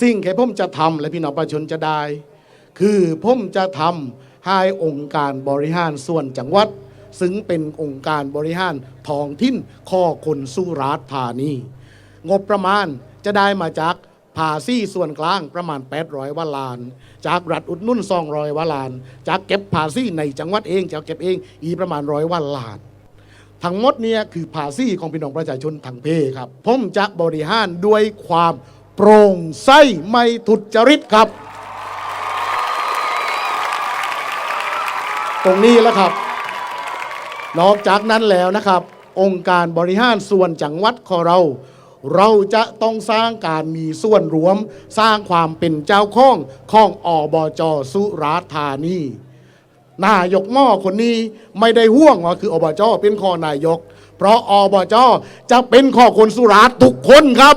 สิ่งที่ผมจะทำและพี่น้องประชาชนจะได้ คือผมจะทำให้องค์การบริหารส่วนจังหวัด ซึ่งเป็นองค์การบริหารท้องถิ่นข้อคนสุราษฎร์ธานี งบประมาณจะได้มาจากภาษีส่วนกลางประมาณ 800วาลาน จากรัฐอุดหนุ่น200วาลาน จากเก็บภาษีในจังหวัดเองจะเก็บเองอีประมาณร้อยวาลานทั้งหมดเนี่ยคือภาษีของพี่น้องประชาชนทั้งเพครับ ผมจะบริหารด้วยความ โปร่งใสไม่ทุจริตครับ ตรงนี้แล้วครับ นอกจากนั้นแล้วนะครับ องค์การบริหารส่วนจังหวัดของเรา เราจะต้องสร้างการมีส่วนรวม สร้างความเป็นเจ้าข้องของอบจสุราษฎร์ธานีนายกหม้อคนนี้ไม่ได้ห่วงว่าคืออบจเป็นข้อนายก เพราะอบจจะเป็นข้อคนสุราษฎร์ทุกคนครับ